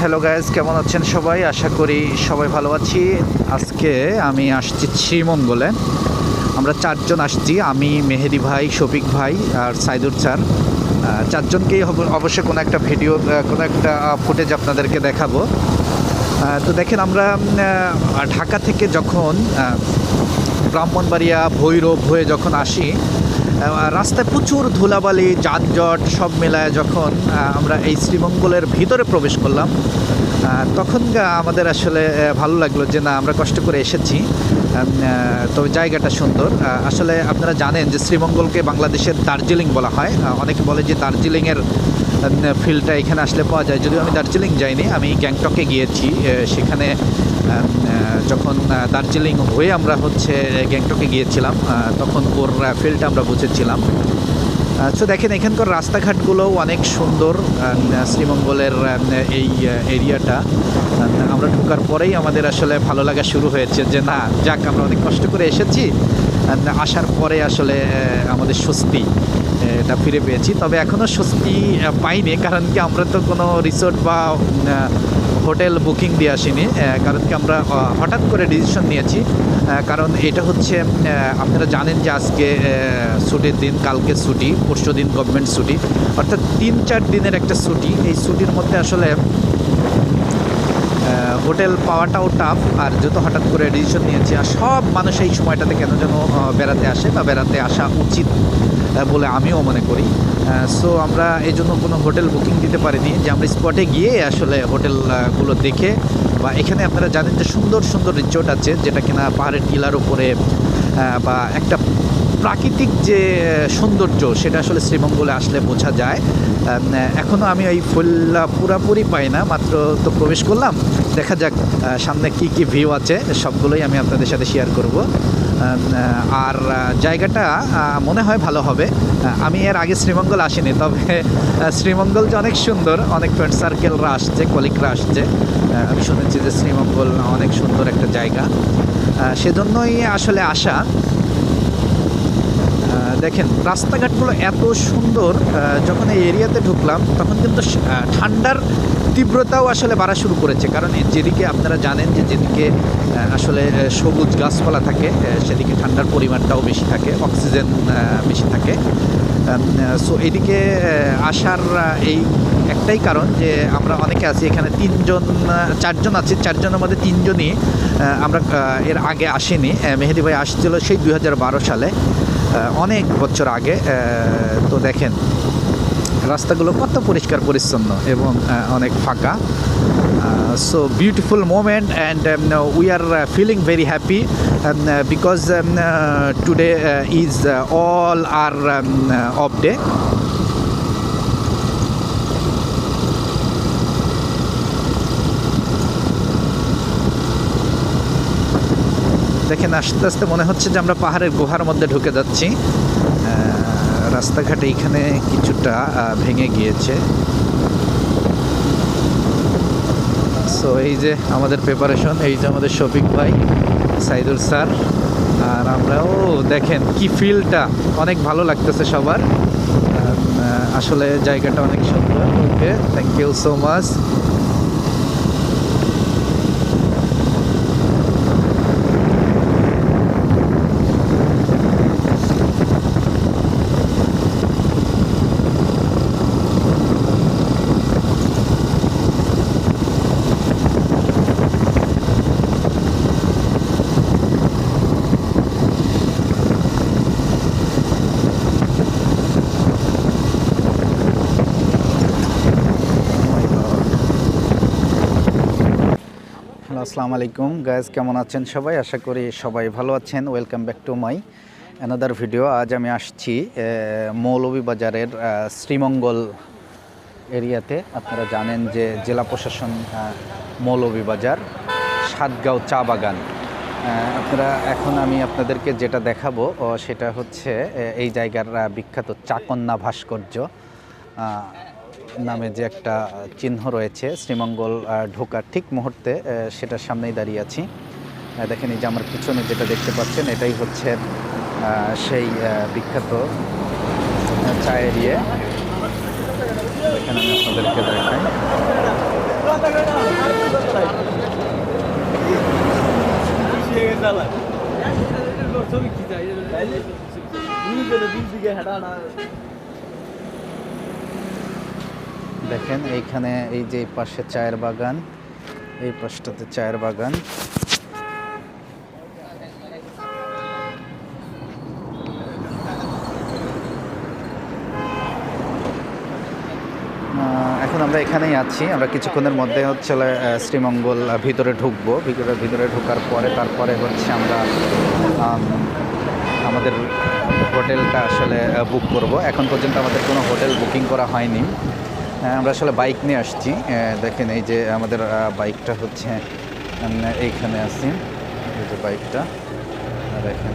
Hello guys কেমন আছেন সবাই? আশা করি সবাই ভালো আছি। আজকে আমি আসছি শ্রীমঙ্গলে। আমরা চারজন আসছি, আমি, মেহেদি ভাই, শফিক ভাই আর সাইদুর স্যার। চারজনকেই অবশ্যই কোনো একটা ভিডিও কোনো একটা ফুটেজ আপনাদেরকে দেখাবো। তো দেখেন আমরা ঢাকা থেকে যখন ব্রাহ্মণবাড়িয়া, ভৈরব হয়ে যখন আসি রাস্তায় প্রচুর ধুলাবালি, যানজট সব মেলায় যখন আমরা এই শ্রীমঙ্গলের ভিতরে প্রবেশ করলাম তখন আমাদের আসলে ভালো লাগল যে না, আমরা কষ্ট করে এসেছি। তবে জায়গাটা সুন্দর। আসলে আপনারা জানেন যে শ্রীমঙ্গলকে বাংলাদেশের দার্জিলিং বলা হয়। অনেকে বলে যে দার্জিলিংয়ের ফিলটা এখানে আসলে পাওয়া যায়। যদিও আমি দার্জিলিং যাইনি আমি গ্যাংটকে গিয়েছি সেখানে আহ, যখন দার্জিলিং হয়ে আমরা হচ্ছে গ্যাংটকে গিয়েছিলাম তখন ওর ফিল্ডটা আমরা বুঝেছিলাম। তো দেখেন এখানকার রাস্তাঘাটগুলোও অনেক সুন্দর শ্রীমঙ্গলের এই এরিয়াটা। আমরা ঢোকার পরেই আমাদের আসলে ভালো লাগা শুরু হয়েছে যে না যাক আমরা অনেক কষ্ট করে এসেছি আসার পরে আসলে আমাদের স্বস্তি। এটা ফিরে পেয়েছি। তবে এখনও স্বস্তি পাইনি, কারণ কি আমরা তো কোনো রিসোর্ট বা হোটেল বুকিং দিয়ে আসিনি কারণ কি আমরা হঠাৎ করে ডিসিশন নিয়েছি কারণ এটা হচ্ছে আপনারা জানেন যে আজকে ছুটির দিন, কালকে ছুটি, পরশু দিন গভর্নমেন্ট ছুটি, অর্থাৎ তিন চার দিনের একটা ছুটি। এই ছুটির মধ্যে আসলে হোটেল পাওয়াটাও টাফ আর যেহেতু হঠাৎ করে ডিসিশন নিয়েছি, আর সব মানুষ এই সময়টাতে কেন যেন বেড়াতে আসে বা বেড়াতে আসা উচিত। বলে আমিও মনে করি। সো আমরা এই জন্য কোনো হোটেল বুকিং দিতে পারিনি যে আমরা স্পটে গিয়ে আসলে হোটেলগুলো দেখে বা এখানে আপনারা জানেন যে সুন্দর সুন্দর রিচোর্ট আছে যেটা কিনা পাহাড়ের টিলার উপরে বা একটা প্রাকৃতিক যে সৌন্দর্য, সেটা আসলে শ্রীমঙ্গলে আসলে বোঝা যায়। এখনও আমি ওই ফুলটা পুরাপুরি পাই না, মাত্র তো প্রবেশ করলাম। দেখা যাক সামনে কি কি ভিউ আছে, সবগুলোই আমি আপনাদের সাথে শেয়ার করব। আর জায়গাটা মনে হয় ভালো হবে। আমি এর আগে শ্রীমঙ্গল আসিনি, তবে শ্রীমঙ্গল যে অনেক সুন্দর, অনেক ফ্রেন্ড সার্কেলরা আসছে কলিগরা আসছে। আমি শুনেছি যে শ্রীমঙ্গল অনেক সুন্দর একটা জায়গা। সেজন্যই আসলে আসা। দেখেন, রাস্তাঘাটগুলো এত সুন্দর যখন এই এরিয়াতে ঢুকলাম, তখন কিন্তু ঠান্ডার তীব্রতাও আসলে বাড়া শুরু করেছে। কারণ যেদিকে আপনারা জানেন যে যেদিকে আসলে সবুজ গাছপালা থাকে সেদিকে ঠান্ডার পরিমাণটাও বেশি থাকে, অক্সিজেন বেশি থাকে। সো এদিকে আসার এই একটাই কারণ যে আমরা অনেকে আছি, এখানে তিনজন চারজন আছি, চারজনের মধ্যে তিনজনই আমরা এর আগে আসিনি। মেহেদি ভাই আসছিল সেই দু হাজার বারো সালে। অনেক বছর আগে তো দেখেন, রাস্তাগুলো কত পরিষ্কার, পরিচ্ছন্ন এবং অনেক ফাঁকা। So beautiful moment and we are feeling very happy because today is all are off day দেখেন, আস্তে আস্তে মনে হচ্ছে যে আমরা পাহাড়ের গুহার মধ্যে ঢুকে যাচ্ছি। রাস্তাঘাট এইখানে কিছুটা ভেঙে গিয়েছে। সো এই যে আমাদের প্রিপারেশন এই যে আমাদের শফিক ভাই, সাইদুল স্যার, আর আমরাও, দেখেন কি ফিলটা অনেক ভালো লাগতেছে সবার। আসলে জায়গাটা অনেক সুন্দর। Okay thank you so much আসসালামু আলাইকুম। গাইজ কেমন আছেন সবাই? আশা করি সবাই ভালো আছেন। Welcome back to my another video আজ আমি আসছি মৌলভীবাজারের শ্রীমঙ্গল এরিয়াতে। আপনারা জানেন যে জেলা প্রশাসন মৌলভীবাজার, সাতগাঁও চা বাগান। আপনারা, এখন আমি আপনাদেরকে যেটা দেখাবো সেটা হচ্ছে এই জায়গার বিখ্যাত চাকন্যা ভাস্কর্য। নামে যে একটা চিহ্ন রয়েছে শ্রীমঙ্গল ঢোকার ঠিক মুহূর্তে সেটার সামনেই দাঁড়িয়ে আছি দেখেন এই যে আমার পিছনে যেটা দেখতে পাচ্ছেন এটাই হচ্ছে সেই বিখ্যাত চা এরিয়া এখানে আমি আপনাদেরকে দেখাই দুই দেখেন, এইখানে এই যে পাশে চায়ের বাগান, এই পাশটাতে চায়ের বাগান। এখন আমরা এখানেই আছি। আমরা কিছুক্ষণের মধ্যে হচ্ছে শ্রীমঙ্গল ভিতরে ঢুকবো। ভিতরে ভিতরে ঢোকার পরে, তারপরে হচ্ছে আমরা আমাদের হোটেলটা আসলে বুক করব। এখন পর্যন্ত আমাদের কোনো হোটেল বুকিং করা হয়নি। আমরা আসলে বাইক নিয়ে আসছি। দেখেন এই যে আমাদের বাইকটা হচ্ছে এইখানে আসছি এই যে বাইকটা দেখেন।